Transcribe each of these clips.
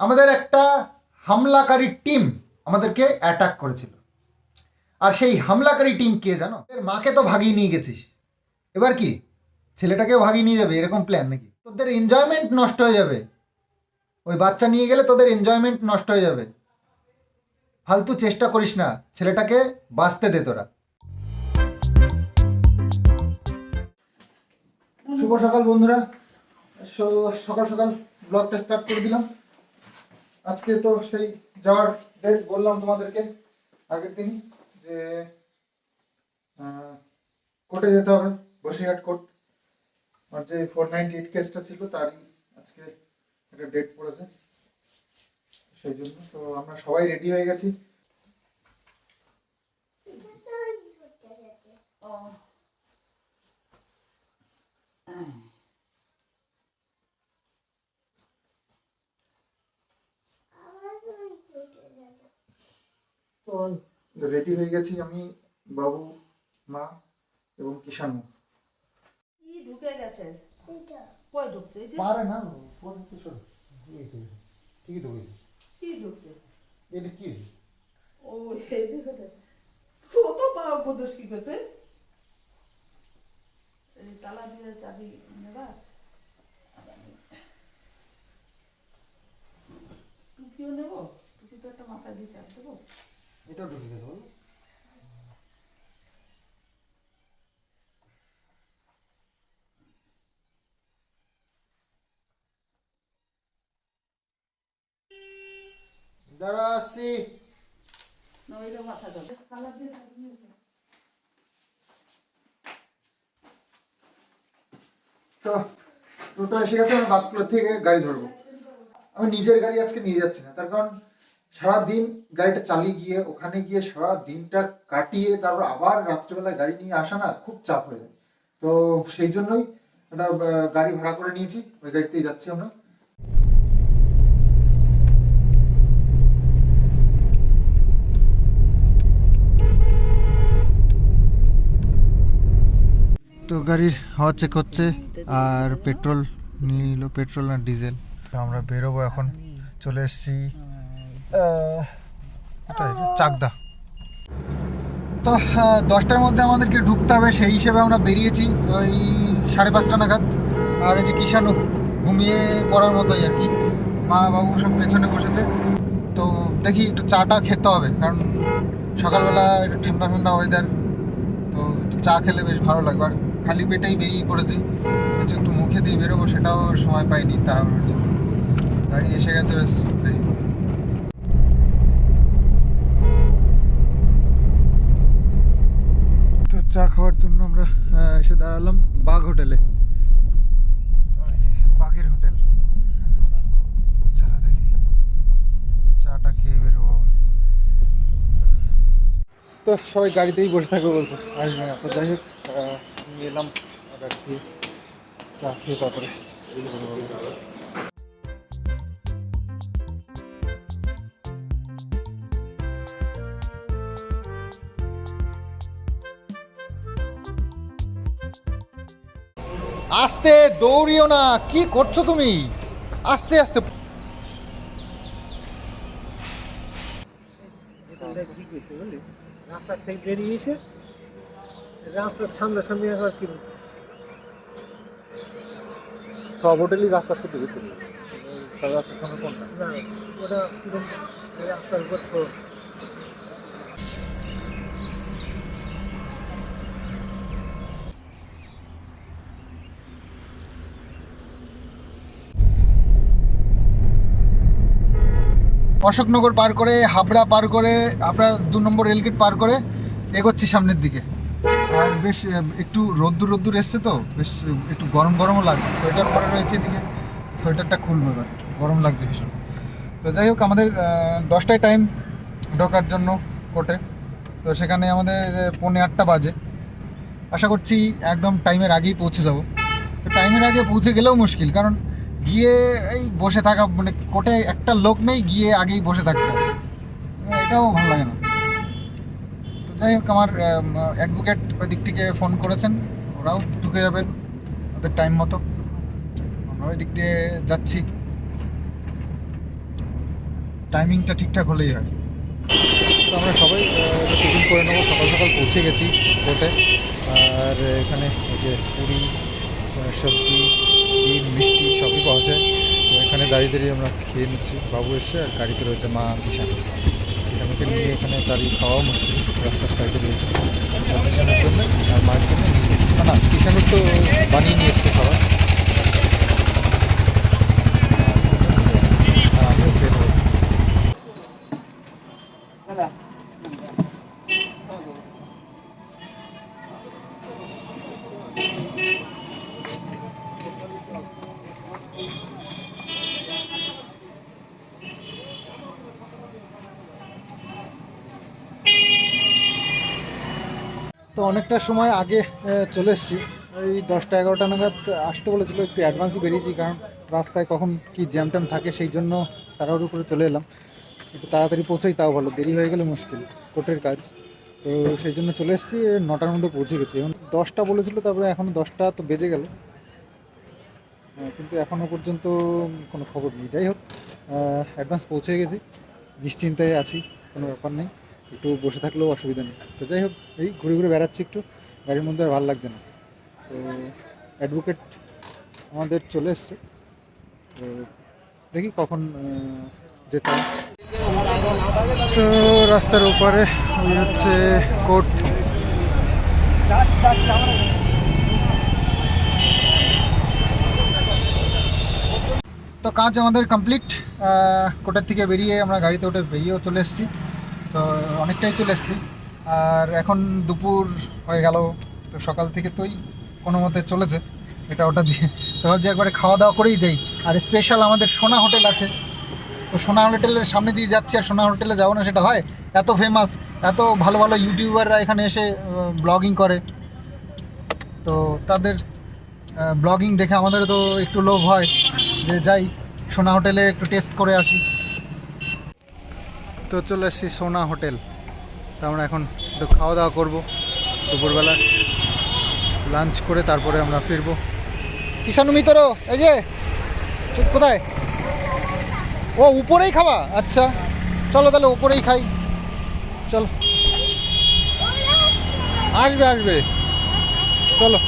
আমাদের একটা হামলাকারী টিম আমাদেরকে অ্যাটাক করেছিল। আর সেই হামলাকারী টিম কে জানো? এর মাকে তো ভাগিয়ে নিয়ে গেছিস। এবার কি? ছেলেটাকেও ভাগিয়ে নিয়ে যাবে, এরকম প্ল্যান নাকি? তোদের এনজয়মেন্ট নষ্ট হয়ে যাবে। ওই বাচ্চা নিয়ে গেলে তোদের এনজয়মেন্ট নষ্ট হয়ে যাবে। ফালতু চেষ্টা করিস না, ছেলেটাকে বাঁচতে দে তোরা। শুভ সকাল বন্ধুরা। সকাল সকাল ব্লগটা স্টার্ট করে দিলাম। আজকে তো সেই যাওয়ার ডেট বললাম তোমাদেরকে আগের দিন যে কোর্টে যেতে হবে বসিরহাট কোর্ট আর যে ফোর নাইনটি এইট কেসটা ছিল তারই আজকে একটা ডেট পড়েছে। সেই জন্য তো আমরা সবাই রেডি হয়ে গেছি। রেডি হয়ে গেছি আমি বাবু মা এবং কিষানু কি ঢুকে গেছে? কই ঢুকছে? এই যে পারে না ফোন কিশোর ঠিকই তো কি ঢুকছে? এটা কি? ও এই যে তো তো পাওয়া বুঝোস কি করতে তালা দিয়ে চাবি নেবা? টুপিও নেব? টুপি তো একটা মাথায় দিয়ে চাপ দেবো? এটাও ঢুকে গেছে বলো। দাঁড়া আসছি। মাথা দিয়ে। তো টোটো এসে গেছে আমি থেকে গাড়ি ধরবো। আমি নিজের গাড়ি আজকে নিয়ে যাচ্ছি না তার কারণ সারা দিন গাড়িটা চালিয়ে গিয়ে, ওখানে গিয়ে সারা দিনটা কাটিয়ে, তারপর আবার রাত্রেবেলায় গাড়ি নিয়ে আসা না, খুব চাপ হয়ে যায় তো সেই জন্যই একটা গাড়ি ভাড়া করে নিয়েছি, ওই গাড়িতেই যাচ্ছি আমরা তো গাড়ির হাওয়া চেক হচ্ছে, আর পেট্রোল নিল, পেট্রোল না ডিজেল আমরা বেরোবো এখন, চলে এসেছি? চাকদা। তো দশটার মধ্যে আমাদেরকে ঢুকতে হবে সেই হিসেবে আমরা বেরিয়েছি ওই সাড়ে পাঁচটা নাগাদ। আর এই যে কিষানু ঘুমিয়ে পড়ার মতোই আর কি। মা বাবু সব পেছনে বসেছে। তো দেখি একটু চাটা খেতে হবে কারণ সকালবেলা একটু ঠান্ডা ঠান্ডা ওয়েদার তো চা খেলে বেশ ভালো লাগবে। আর খালি পেটেই বেরিয়ে পড়েছি। কিছু একটু মুখে দিয়ে বেরোবো সেটাও সময় পাইনি তাড়াহুড়োর জন্য। গাড়ি এসে গেছে বেশ বেরিয়ে পড়ব। তো চা খাওয়ার জন্য আমরা এসে দাঁড়ালাম বাঘ হোটেলে। বাঘের হোটেল। দেখি। চাটা খেয়ে বেরোবো। তো সবাই গাড়িতেই বসে থাকবে বলছে। আসবে না তো যাই হোক আমি এলাম চা খেয়ে তারপরে আস্তে দৌড়িও না কি করছ তুমি? আস্তে আস্তে। এটা কি কইছে বুঝলি রাস্তা থেকে বেরিয়ে এসে রাস্তার সামনে সামনে আবার কি সব হোটেলই রাস্তার সাথে ভিতরে রাস্তার সামনে কোনটা না ওটা রাস্তার উপর অশোকনগর পার করে, হাবড়া পার করে, আমরা দু নম্বর রেলগেট পার করে এগোচ্ছি সামনের দিকে। আর বেশ একটু রোদ্দুর রোদ্দুর এসছে তো, বেশ একটু গরম গরমও লাগছে। সোয়েটার পরে রয়েছে এদিকে, সোয়েটারটা খুলবো এবার, গরম লাগছে ভীষণ। তো যাই হোক, আমাদের দশটায় টাইম ঢোকার জন্য কোর্টে। তো সেখানে আমাদের পৌনে আটটা বাজে। আশা করছি একদম টাইমের আগেই পৌঁছে যাব। তো টাইমের আগে পৌঁছে গেলেও মুশকিল, কারণ গিয়ে এই বসে থাকা মানে কোর্টে একটা লোক নেই, গিয়ে আগেই বসে থাকতে এটাও ভালো লাগে না। তো যাই হোক, আমার অ্যাডভোকেট ওই দিক থেকে ফোন করেছেন। ওরাও ঢুকে যাবেন ওদের টাইম মতো। আমরা ওই দিক দিয়ে যাচ্ছি। টাইমিংটা ঠিকঠাক হলেই হয়। তো আমরা সবাই টিফিন করে নেব। সকাল সকাল পৌঁছে গেছি কোর্টে। আর এখানে যে পুরি সবজি ডিম মিষ্টি সবই পাওয়া যায়। তো এখানে দাঁড়িয়ে দাঁড়িয়ে আমরা খেয়ে নিচ্ছি। বাবু এসে আর গাড়িতে রয়েছে মা কিষানকে নিয়ে এখানে দাঁড়িয়ে খাওয়াও মুশকিল। রাস্তার সাইডে রয়েছে। আর মায়ের জন্য না কিষানের তো বানিয়ে নিয়ে এসছে খাবার আর আমিও খেয়ে নেব অনেকটা সময় আগে চলে এসেছি। ওই দশটা এগারোটা নাগাদ আসতে বলেছিল, একটু অ্যাডভান্সই বেরিয়েছি, কারণ রাস্তায় কখন কি জ্যাম ট্যাম থাকে সেই জন্য তাড়াহুড়ো করে চলে এলাম। একটু তাড়াতাড়ি পৌঁছেই, তাও ভালো, দেরি হয়ে গেলে মুশকিল, কোর্টের কাজ। তো সেই জন্য চলে এসেছি নটার মধ্যে পৌঁছে গেছি। এখন দশটা বলেছিল, তারপরে এখনও দশটা তো বেজে গেল। কিন্তু এখনও পর্যন্ত কোনো খবর নেই। যাই হোক অ্যাডভান্স পৌঁছে গেছি। নিশ্চিন্তায় আছি, কোনো ব্যাপার নেই। একটু বসে থাকলেও অসুবিধা নেই। তো যাই হোক, এই ঘুরে ঘুরে বেড়াচ্ছি একটু। গাড়ির মধ্যে আর ভালো লাগছে না। তো অ্যাডভোকেট আমাদের চলে এসছে। তো দেখি কখন যেতে তো রাস্তার ওপারে ওই হচ্ছে কোর্ট। তো কাজ আমাদের কমপ্লিট কোর্টের থেকে বেরিয়ে আমরা গাড়িতে উঠে বেরিয়েও চলে এসেছি। তো অনেকটাই চলে এসেছি। আর এখন দুপুর হয়ে গেল, তো সকাল থেকে তোই কোনো মতে চলেছে। এটা ওটা দিয়ে তো ভাবছি একবারে খাওয়া দাওয়া করেই যাই। আর স্পেশাল আমাদের সোনা হোটেল আছে। তো সোনা হোটেলের সামনে দিয়ে যাচ্ছি আর সোনা হোটেলে যাব না সেটা হয়। এত ফেমাস এত ভালো ভালো ইউটিউবাররা এখানে এসে ব্লগিং করে। তো তাদের ব্লগিং দেখে আমাদের তো একটু লোভ হয়। যে যাই, সোনা হোটেলে একটু টেস্ট করে আসি। তো চলে এসেছি সোনা হোটেল। তো আমরা এখন একটু খাওয়া দাওয়া করব দুপুরবেলা। লাঞ্চ করে তারপরে আমরা ফিরবো। কিষানু মিতরো, এই যে কোথায়? ও, উপরেই খাওয়া আচ্ছা চলো তাহলে উপরেই খাই। চলো। আসবে আসবে। চলো।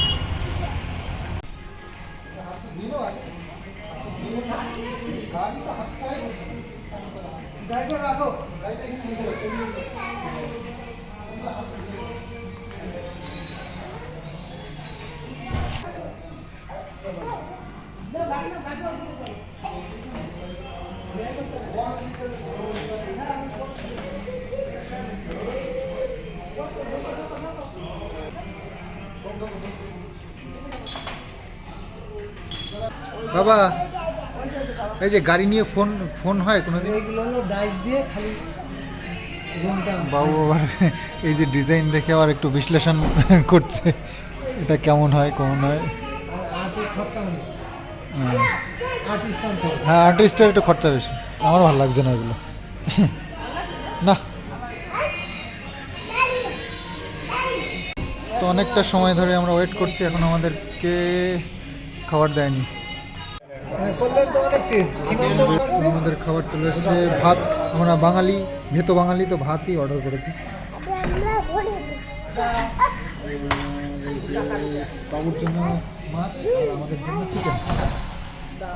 এই যে গাড়ি নিয়ে ফোন ফোন হয় কোনো এইগুলো হলো ডাইস দিয়ে খালি বাবু আবার এই যে ডিজাইন দেখে আবার একটু বিশ্লেষণ করছে এটা কেমন হয় কেমন হয় হ্যাঁ। হ্যাঁ আর্টিস্টের একটু খরচা বেশি। আমার ভালো লাগছে না এগুলো। না। তো অনেকটা সময় ধরে আমরা ওয়েট করছি এখন আমাদেরকে খাবার দেয়নি। আমাদের খাবার চলে এসেছে ভাত আমরা বাঙালি ভেতো বাঙালি তো ভাতই অর্ডার করেছি। বাবুর জন্য মাছ আর আমাদের জন্য চিকেন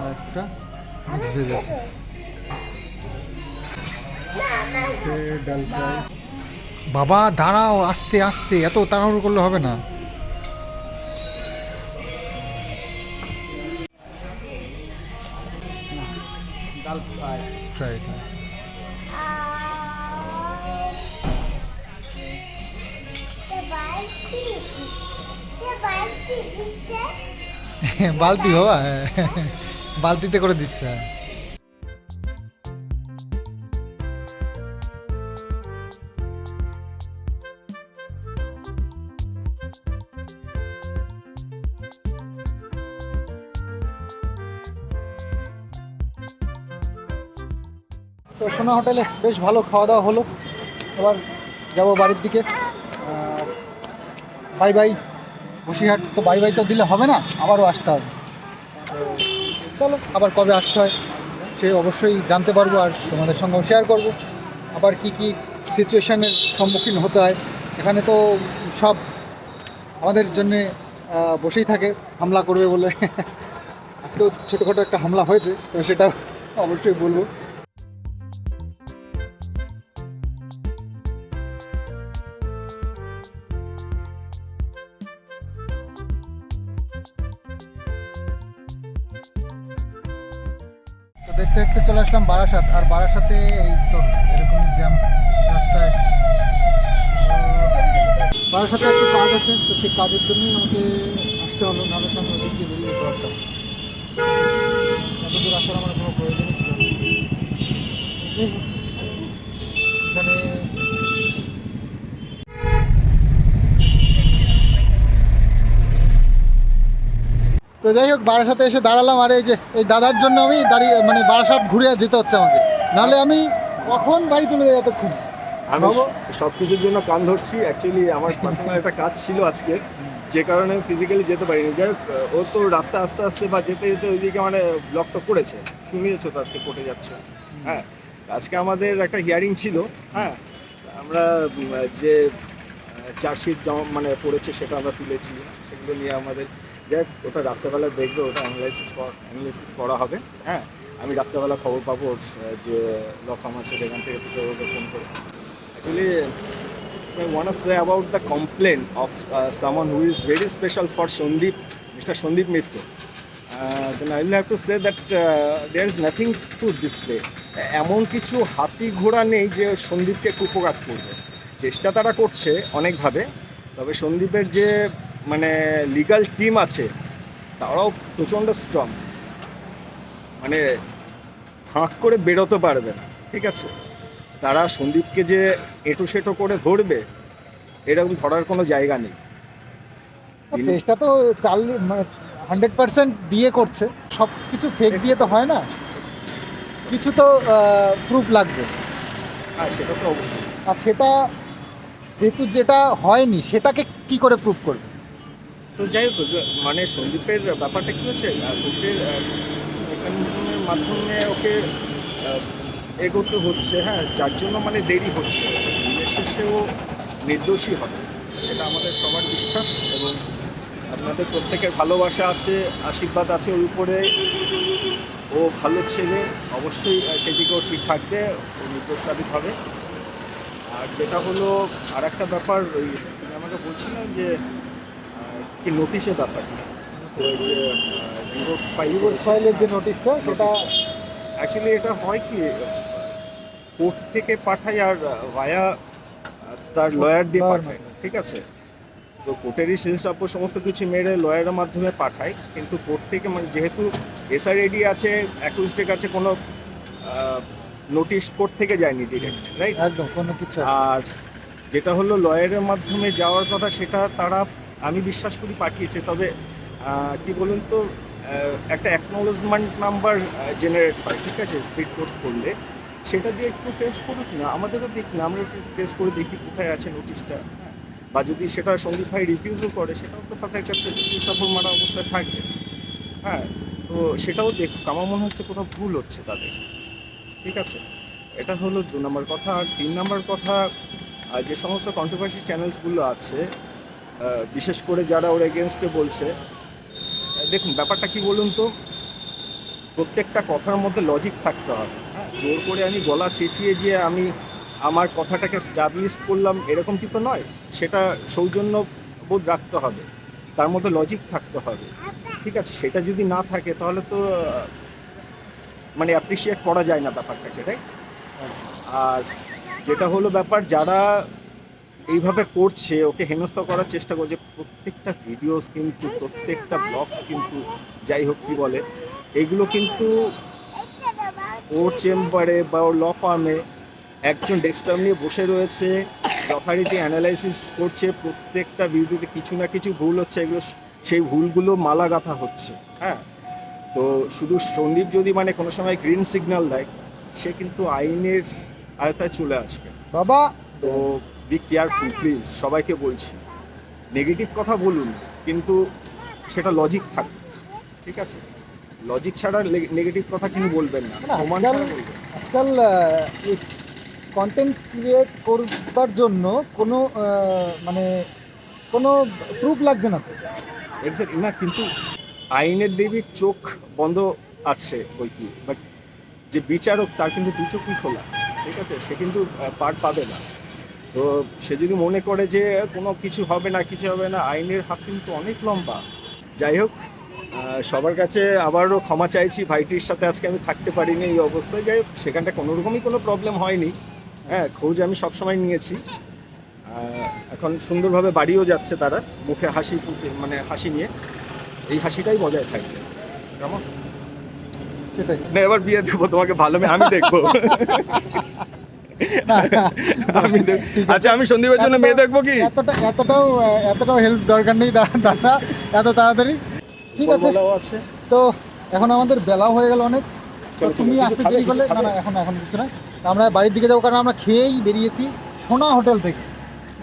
আর একটা মিক্স ভেজ আছে ডাল ফ্রাই। বাবা দাঁড়াও আস্তে আস্তে এত তাড়াহুড়ো করলে হবে না। ফ্রাই ফ্রাই বালতি বাবা বালতিতে করে দিচ্ছে। তো সোনা হোটেলে বেশ ভালো খাওয়া দাওয়া হলো। এবার যাব বাড়ির দিকে। Bye bye. বসিরহাট তো বাই বাই তো দিলে হবে না, আবারও আসতে হবে। চলো, আবার কবে আসতে হয় সে অবশ্যই জানতে পারব আর তোমাদের সঙ্গেও শেয়ার করব। আবার কি কি সিচুয়েশানের সম্মুখীন হতে হয়। এখানে তো সব আমাদের জন্যে বসেই থাকে, হামলা করবে বলে। আজকেও ছোটোখাটো একটা হামলা হয়েছে, তো সেটা অবশ্যই বলব। দেখতে দেখতে চলে আসলাম বারাসাত, আর বারাসাতে এই তো এরকমই জ্যাম রাস্তায়। বারাসাতে একটু কাজ আছে, তো সেই কাজের জন্যই আমাকে আসতে হলো, নাহলে তো আমি ওদিক বেরিয়ে যেতে পারতাম। আমার কোনো প্রয়োজন ছিল এখানে তো যাই হোক বারাসাতে এসে দাঁড়ালাম আর এই যে এই দাদার জন্য আমি দাঁড়িয়ে মানে বারাসাত ঘুরে যেতে হচ্ছে আমাকে। নাহলে আমি কখন বাড়ি চলে যাই এতক্ষণ? আমি? সব কিছুর জন্য কান ধরছি। অ্যাকচুয়ালি আমার পার্সোনাল একটা কাজ ছিল আজকে। যে কারণে আমি ফিজিক্যালি যেতে পারিনি। যাই হোক ও তো রাস্তা আস্তে আস্তে বা যেতে যেতে ওইদিকে মানে ব্লক তো করেছে। শুনিয়েছো তো আজকে কোর্টে যাচ্ছে। হ্যাঁ আজকে আমাদের একটা হিয়ারিং ছিল। হ্যাঁ আমরা যে চার্জশিট জমা মানে পড়েছে সেটা আমরা তুলেছি। সেগুলো নিয়ে আমাদের দেখ, ওটা রাত্রেবেলা দেখবে, ওটা অ্যানালাইসিস অ্যানালাইসিস করা হবে। হ্যাঁ আমি রাত্রেবেলা খবর পাবো যে লফাম আছে, সেখান থেকে তুই ফোন করে actually I want say about the complain of someone who is very special for Sandeep mister Sandeep Mitra then I will have to say that there is nothing to display এমন কিছু হাতি ঘোড়া নেই যে সন্দীপকে কুপঘাত করবে। চেষ্টা তারা করছে অনেকভাবে, তবে সন্দীপের যে মানে লিগাল টিম আছে তারাও প্রচণ্ড স্ট্রং মানে ফাঁক করে বেরোতে পারবে না ঠিক আছে? তারা সন্দীপকে যে এঁটো সেটো করে ধরবে এরকম ধরার কোনো জায়গা নেই। চেষ্টা তো চাল্লিশ মানে হান্ড্রেড পার্সেন্ট দিয়ে করছে সব কিছু ফেক দিয়ে তো হয় না। কিছু তো প্রুফ লাগবে। হ্যাঁ সেটা তো অবশ্যই। আর সেটা যেহেতু যেটা হয়নি সেটাকে কি করে প্রুফ করবে? তো যাই হোক মানে সন্দীপের ব্যাপারটা কী হচ্ছে? কোর্টের মেকানিজমের মাধ্যমে ওকে এগোতে হচ্ছে হ্যাঁ? যার জন্য মানে দেরি হচ্ছে। দিনের শেষেও নির্দোষী হবে। সেটা আমাদের সবার বিশ্বাস এবং আপনাদের প্রত্যেকের ভালোবাসা আছে, আশীর্বাদ আছে ওর উপরে। ও ভালো ছেলে, অবশ্যই সেদিকেও ঠিক থাকবে, ও নির্দোষ সাবিত হবে। আর যেটা হলো আর একটা ব্যাপার, ওই আমাকে বলছিলেন যে কি নোটিশের ব্যাপার ডিভোর্স ফাইল ফাইলের যে নোটিশটা সেটা অ্যাকচুয়ালি এটা হয় কি কোর্ট থেকে পাঠায় আর ভায়া তার লয়ার দিয়ে পাঠায় ঠিক আছে? তো কোর্টেরই শেষ সাপ্য সমস্ত কিছু মেরে লয়ারের মাধ্যমে পাঠায় কিন্তু কোর্ট থেকে মানে যেহেতু এসআরএডি আছে অ্যাকুইস্টের কাছে কোনো নোটিশ কোর্ট থেকে যায়নি ডিরেক্ট রাইট একদম কোনো কিছু আর যেটা হলো লয়ারের মাধ্যমে যাওয়ার কথা সেটা তারা আমি বিশ্বাস করি পাঠিয়েছে, তবে কি বলুন তো একটা অ্যাকনোলেজমেন্ট নাম্বার জেনারেট হয়, ঠিক আছে স্পিড পোস্ট করলে। সেটা দিয়ে একটু টেস্ট করুক না, আমাদেরও দেখ, না, আমরা একটু টেস্ট করে দেখি কোথায় আছে নোটিশটা বা যদি সেটা সন্দীপ ভাই রিফিউজও করে, সেটাও তো তাদের কাছে সফল মারা অবস্থায় থাকবে। হ্যাঁ তো সেটাও দেখুক, আমার মনে হচ্ছে কোথাও ভুল হচ্ছে তাদের। ঠিক আছে, এটা হলো দু নম্বর কথা। আর তিন নম্বর কথা যে সমস্ত কন্ট্রোভার্সি চ্যানেলসগুলো আছে বিশেষ করে যারা ওর এগেনস্টে বলছে। দেখুন, ব্যাপারটা কি বলুন তো? প্রত্যেকটা কথার মধ্যে লজিক থাকতে হবে। হ্যাঁ জোর করে আমি গলা চেঁচিয়ে যে আমি আমার কথাটাকে স্টাবলিশ করলাম এরকমটি তো নয়? সেটা সৌজন্য বোধ রাখতে হবে। তার মধ্যে লজিক থাকতে হবে। ঠিক আছে, সেটা যদি না থাকে, তাহলে তো মানে অ্যাপ্রিসিয়েট করা যায় না ব্যাপারটাকে রাইট আর যেটা হলো ব্যাপার, যারা এইভাবে করছে ওকে হেনস্থা করার চেষ্টা করছে প্রত্যেকটা ভিডিওস কিন্তু প্রত্যেকটা ব্লগস কিন্তু যাই হোক কি বলে এগুলো কিন্তু ওর চেম্বারে বা ওর ল ফার্মে একজন ডেস্কটপ নিয়ে বসে রয়েছে যথারীতি অ্যানালাইসিস করছে প্রত্যেকটা ভিডিওতে কিছু না কিছু ভুল হচ্ছে এগুলো সেই ভুলগুলো মালা গাঁথা হচ্ছে হ্যাঁ? তো শুধু সন্দীপ যদি মানে কোনো সময় গ্রিন সিগন্যাল দেয় সে কিন্তু আইনের আয়তায় চলে আসবে। বাবা! তো বি কেয়ারফুল প্লিজ সবাইকে বলছি। নেগেটিভ কথা বলুন কিন্তু সেটা লজিক থাকবে। ঠিক আছে? লজিক ছাড়া নেগেটিভ কথা কিন্তু বলবেন না। প্রমাণ আজকাল- কন্টেন্ট ক্রিয়েট করবার জন্য কোনো মানে কোনো প্রুফ লাগছে না। তো এক্স্যাক্টলি না কিন্তু আইনের দেবীর চোখ বন্ধ আছে বই কি বাট যে বিচারক তার কিন্তু দু চোখই খোলা। ঠিক আছে? সে কিন্তু পার পাবে না। তো সে যদি মনে করে যে কোনো কিছু হবে না কিছু হবে না আইনের হাত কিন্তু অনেক লম্বা। যাই হোক সবার কাছে আবারও ক্ষমা চাইছি ভাইটির সাথে আজকে আমি থাকতে পারিনি এই অবস্থায়। যাই হোক সেখানটা কোনো রকমই কোনো প্রবলেম হয়নি। হ্যাঁ খোঁজ আমি সবসময় নিয়েছি। এখন সুন্দরভাবে বাড়িও যাচ্ছে তারা মুখে হাসি ফুটে মানে হাসি নিয়ে। এই হাসিটাই বজায় থাকবে। কেমন? সেটাই। না এবার বিয়ে দেবো তোমাকে ভালো মেয়ে আমি দেখব। আমি দেখ- আচ্ছা আমি সন্দীপের জন্য মেয়ে দেখব কি? এতটা এতটাও এতটাও হেল্প দরকার নেই দাদা এত তাড়াতাড়ি। ঠিক আছে। বলাও আছে। তো এখন আমাদের বেলাও হয়ে গেল অনেক। তুমি আসতে দেরি করলে না না এখন এখন কিছু না। আমরা বাড়ির দিকে যাব কারণ আমরা খেয়েই বেরিয়েছি সোনা হোটেল থেকে।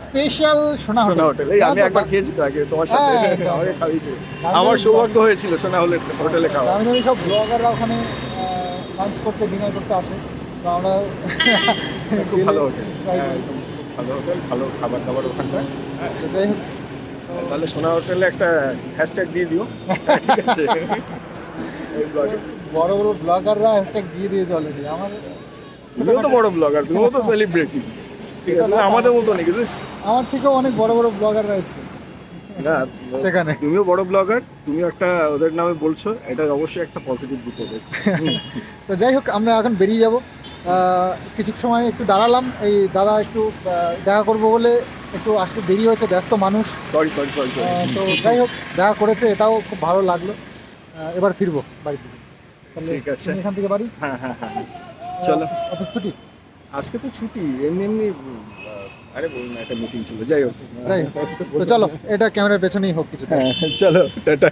স্পেশাল সোনা সোনা হোটেল। এই আমি একবার খেয়েছি তো আগে তোমার সাথে। হ্যাঁ, আমাকে খাইয়েছে। আমার সৌভাগ্য হয়েছিল সোনা হোটেলে খাওয়া। দামি দামি সব ব্লগাররা ওখানে লাঞ্চ করতে ডিনার করতে আসে। তো আমরা খুব ভালো হোটেল। ভালো হোটেল ভালো খাবার দাবার ওখানটায় হ্যাঁ যাই হোক তাহলে সোনা হোটেলে একটা হ্যাশট্যাগ দিয়ে দিও। হ্যাঁ, ঠিক আছে। বড় বড় ব্লগাররা হ্যাশট্যাগ দিয়ে দিয়েছে অলরেডি আমার তুমিও তো বড় ব্লগার তুমিও তো সেলিব্রিটি ঠিক আছে আমাদের মতো নাকি? বুঝিস আমার থেকেও অনেক বড় বড় ব্লগাররা এসেছে। না সেখানে। তুমিও বড় ব্লগার তুমিও একটা ওদের নামে বলছো এটা অবশ্যই একটা পজিটিভ দিক হবে। তো যাই হোক আমরা এখন বেরিয়ে যাব। কিছু সময় একটু দাঁড়ালাম। এই দাদা একটু দেখা করব বলে একটু আসতে দেরি হয়েছে ব্যস্ত মানুষ। সরি সরি সরি তো যাই হোক দেখা করেছে এটাও খুব ভালো লাগল। এবার ফিরবো বাড়ি থেকে ঠিক আছে। এখান থেকে বাড়ি? হ্যাঁ হ্যাঁ হ্যাঁ চলো। অফিস ছুটি? আজকে তো ছুটি এমনি এমনি আরে বলুন একটা মিটিং ছিল যাই হোক। যাই হোক তো চলো এটা ক্যামেরার পেছনেই হোক কিছু হ্যাঁ চলো টাটা।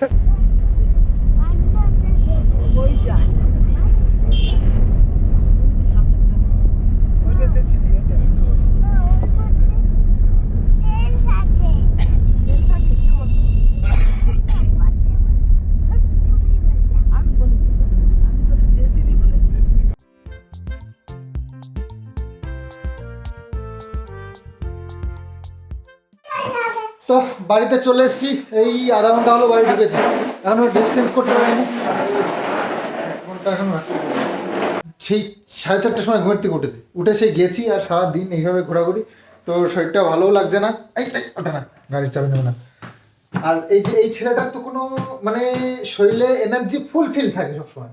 বাড়িতে চলে এসেছি, এই আধা ঘণ্টা হলো বাড়ি ঢুকেছি। এখনও চেঞ্জ করতে পারিনি। সেই সাড়ে চারটের সময় ঘুরতে থেকে উঠেছি। উঠে সেই গেছি আর সারা দিন এইভাবে ঘোরাঘুরি। তো শরীরটা ভালোও লাগছে না। এই ওটা না গাড়ির চাবি নেবে না। আর এই যে, এই ছেলেটার তো কোনো মানে শরীরে এনার্জি ফুলফিল থাকে সবসময়।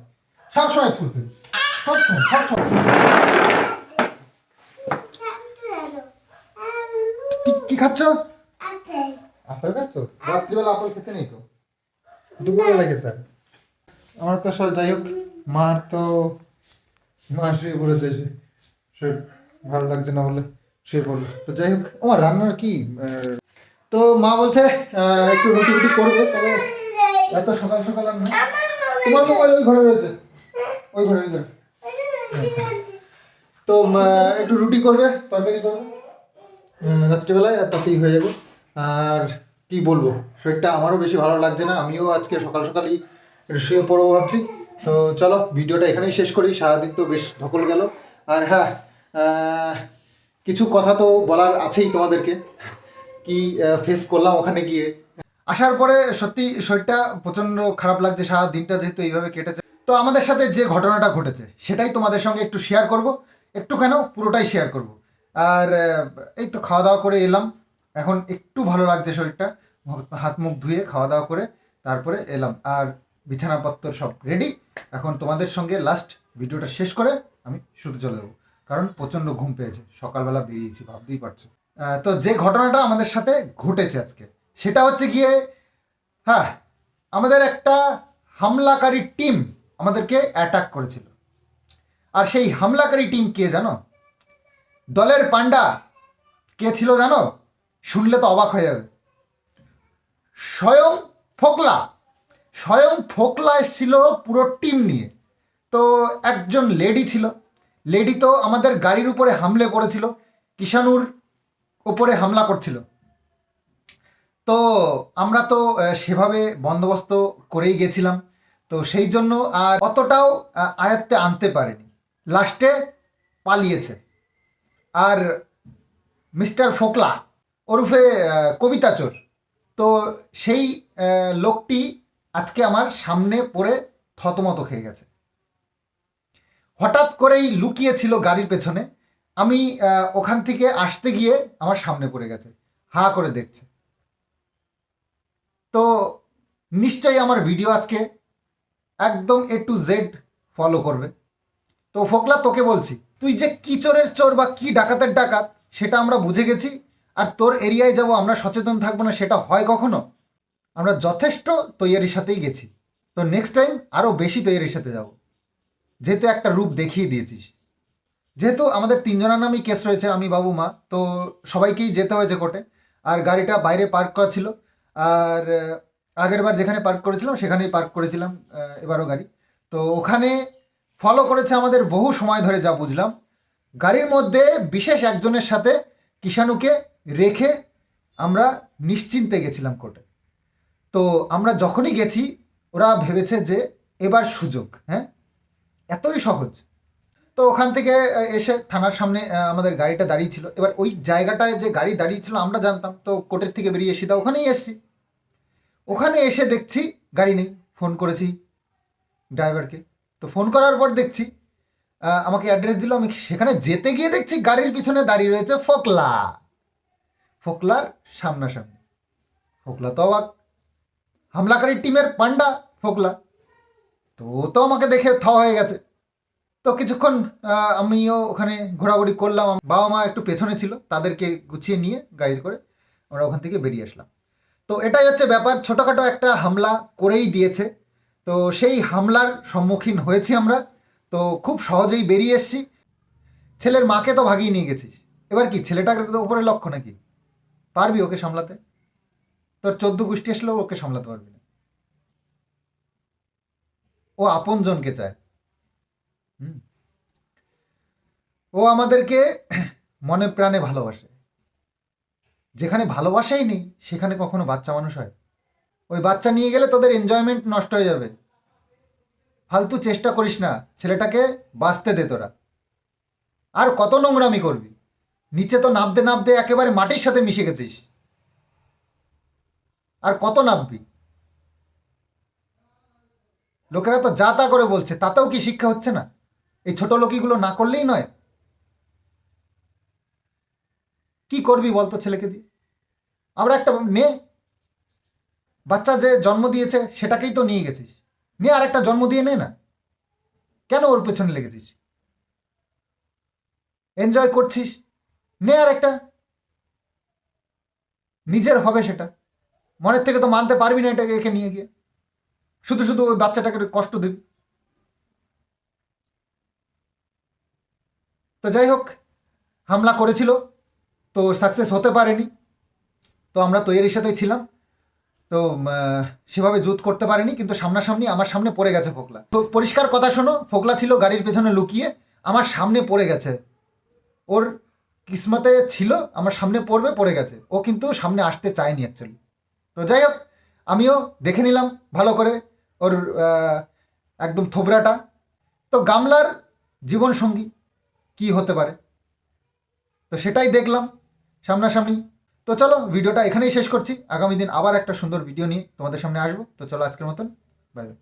সবসময় ফুলফিল সবসময় সবসময় কি খাচ্ছ? আপেল খাচ্ছ? রাত্রিবেলা আপেল খেতে নেই তো? দুপুরবেলা খেতে হবে আমার তো সব যাই হোক মার তো মা শুয়ে পড়েছে শরীর ভালো লাগছে না বলে শুয়ে পড়ল। তো যাই হোক আমার রান্নার কি তো মা বলছে একটু রুটি রুটি করবে তবে এত সকাল সকাল আর না। তোমার মোবাইল ওই ঘরে রয়েছে। ওই ঘরে ওই ঘরে। তো একটু রুটি করবে তরকারি করবে। রাত্রিবেলায় আর তাতেই হয়ে যাবে। আর কি বলব? শরীরটা আমারও বেশি ভালো লাগছে না। আমিও আজকে সকাল সকালই শুয়ে পড়ব ভাবছি। তো চলো, ভিডিওটা এখানেই শেষ করি। সারাদিন তো বেশ ধকল গেল। আর হ্যাঁ কিছু কথা তো বলার আছেই তোমাদেরকে। কি ফেস করলাম ওখানে গিয়ে। আসার পরে সত্যি শরীরটা প্রচণ্ড খারাপ লাগছে, সারা দিনটা যেহেতু এইভাবে কেটেছে। তো আমাদের সাথে যে ঘটনাটা ঘটেছে, সেটাই তোমাদের সঙ্গে একটু শেয়ার করব। একটু কেন পুরোটাই শেয়ার করব। আর এই তো খাওয়া দাওয়া করে এলাম। এখন একটু ভালো লাগছে শরীরটা, হাত মুখ ধুয়ে খাওয়া দাওয়া করে তারপরে এলাম। আর বিছানাপত্র সব রেডি এখন তোমাদের সঙ্গে লাস্ট ভিডিওটা শেষ করে আমি শুতে চলে যাব। কারণ প্রচণ্ড ঘুম পেয়েছে। সকালবেলা বেরিয়েছি, ভাবতেই পারছ। তো যে ঘটনাটা আমাদের সাথে ঘটেছে আজকে, সেটা হচ্ছে গিয়ে হ্যাঁ আমাদের একটা হামলাকারী টিম আমাদেরকে অ্যাটাক করেছিল। আর সেই হামলাকারী টিম কে জানো? দলের পান্ডা কে ছিল জানো? শুনলে তো অবাক হয়ে যাবে। স্বয়ং ফোকলা স্বয়ং ফোকলা এসেছিল পুরো টিম নিয়ে। তো একজন লেডি ছিল। লেডি তো আমাদের গাড়ির উপরে হামলে পড়েছিল কিষানুর উপরে হামলা করছিল। তো আমরা তো সেভাবে বন্দোবস্ত করেই গেছিলাম। তো সেই জন্য আর অতটাও আয়ত্তে আনতে পারেনি। লাস্টে পালিয়েছে। আর মিস্টার ফোকলা ওরফে কবিতা চোর। তো সেই লোকটি আজকে আমার সামনে পড়ে থতমত খেয়ে গেছে। হঠাৎ করেই লুকিয়েছিল গাড়ির পেছনে। আমি ওখান থেকে আসতে গিয়ে আমার সামনে পড়ে গেছে, হা করে দেখছে। তো নিশ্চয়ই আমার ভিডিও আজকে একদম এ টু জেড ফলো করবে। তো ফোকলা, তোকে বলছি, তুই যে কি চোরের চোর বা কি ডাকাতের ডাকাত, সেটা আমরা বুঝে গেছি। আর তোর এরিয়ায় যাব, আমরা সচেতন থাকব না, সেটা হয় কখনো? আমরা যথেষ্ট তৈয়ারির সাথেই গেছি। তো নেক্সট টাইম আরও বেশি তৈয়ারির সাথে যাব। যেহেতু একটা রূপ দেখিয়ে দিয়েছিস। যেহেতু আমাদের তিনজনের নামই কেস রয়েছে, আমি, বাবু, মা, তো সবাইকেই যেতে হয়েছে কোর্টে আর গাড়িটা বাইরে পার্ক করা ছিল। আর আগের বার যেখানে পার্ক করেছিলাম, সেখানেই পার্ক করেছিলাম এবারও গাড়ি। তো ওখানে ফলো করেছে আমাদের বহু সময় ধরে যা বুঝলাম। গাড়ির মধ্যে বিশেষ একজনের সাথে কিষাণুকে রেখে আমরা নিশ্চিন্তে গেছিলাম কোর্টে। তো আমরা যখনই গেছি, ওরা ভেবেছে যে এবার সুযোগ হ্যাঁ? এতই সহজ। তো ওখান থেকে এসে থানার সামনে আমাদের গাড়িটা দাঁড়িয়ে ছিল। এবার ওই জায়গাটায় যে গাড়ি দাঁড়িয়ে ছিল, আমরা জানতাম, তো কোর্টের থেকে বেরিয়ে সিধা ওখানেই এসছি। ওখানে এসে দেখছি, গাড়ি নেই, ফোন করেছি ড্রাইভারকে। তো ফোন করার পর দেখছি আমাকে অ্যাড্রেস দিল, আমি সেখানে যেতে গিয়ে দেখছি, গাড়ির পিছনে দাঁড়িয়ে রয়েছে ফোকলা। ফোকলার সামনাসামনি। ফোকলা তো অবাক। হামলাকারী টিমের পান্ডা ফোকলা। তো তো আমাকে দেখে থ হয়ে গেছে। তো কিছুক্ষণ আমিও ওখানে ঘোরাঘুরি করলাম। বাবা মা একটু পেছনে ছিল, তাদেরকে গুছিয়ে নিয়ে গাড়ি করে আমরা ওখান থেকে বেরিয়ে আসলাম। তো এটাই হচ্ছে ব্যাপার, ছোটোখাটো একটা হামলা করেই দিয়েছে। তো সেই হামলার সম্মুখীন হয়েছি আমরা। তো খুব সহজেই বেরিয়ে এসছি। ছেলের মাকে তো ভাগিয়ে নিয়ে গেছিস। এবার কি, ছেলেটার উপরে লক্ষ্য নাকি? পারবি ওকে সামলাতে? তোর চোদ্দ গোষ্ঠী আসলেও ওকে সামলাতে পারবি না। ও আপন জনকে চায়। হুম। ও আমাদেরকে মনে প্রাণে ভালোবাসে। যেখানে ভালোবাসাই নেই, সেখানে কখনো বাচ্চা মানুষ হয়। ওই বাচ্চা নিয়ে গেলে তোদের এনজয়মেন্ট নষ্ট হয়ে যাবে। ফালতু চেষ্টা করিস না, ছেলেটাকে বাঁচতে দে তোরা। আর কত নোংরামি করবি? নিচে তো নাবতে নাবতে একেবারে মাটির সাথে মিশে গেছিস। আর কত নাববি? লোকেরা তো যা তা করে বলছে, তাতেও কি শিক্ষা হচ্ছে না? এই ছোট লোকিগুলো না করলেই নয়। কি করবি বলতো ছেলেকে দিয়ে? আমরা একটা নে। বাচ্চা যে জন্ম দিয়েছে, সেটাকেই তো নিয়ে গেছিস। নিয়ে আর একটা জন্ম দিয়ে নে না। কেন ওর পেছনে লেগেছিস? এনজয় করছিস? নে আর একটা, নিজের হবে সেটা। মনের থেকে তো মানতে পারবি না এটাকে, একে নিয়ে গিয়ে। শুধু শুধু ওই বাচ্চাটাকে কষ্ট দিবি। তো যাই হোক, হামলা করেছিল, তো সাকসেস হতে পারেনি। তো আমরা তৈরির সাথে ছিলাম। তো সেভাবে জুত করতে পারেনি, কিন্তু সামনাসামনি আমার সামনে পড়ে গেছে ফোকলা। তো পরিষ্কার কথা শোনো, ফোকলা ছিল গাড়ির পেছনে লুকিয়ে আমার সামনে পড়ে গেছে। ওর কিসমতে ছিল, আমার সামনে পড়বে, পড়ে গেছে। ও কিন্তু সামনে আসতে চায়নি অ্যাকচুয়ালি তো যাই হোক, আমিও দেখে নিলাম ভালো করে ওর একদম থোবরাটা। তো গামলার জীবনসঙ্গী কি হতে পারে? তো সেটাই দেখলাম সামনাসামনি। তো চলো, ভিডিওটা এখানেই শেষ করছি। আগামী দিন আবার একটা সুন্দর ভিডিও নিয়ে তোমাদের সামনে আসব। তো চলো আজকের মতন বাই বাই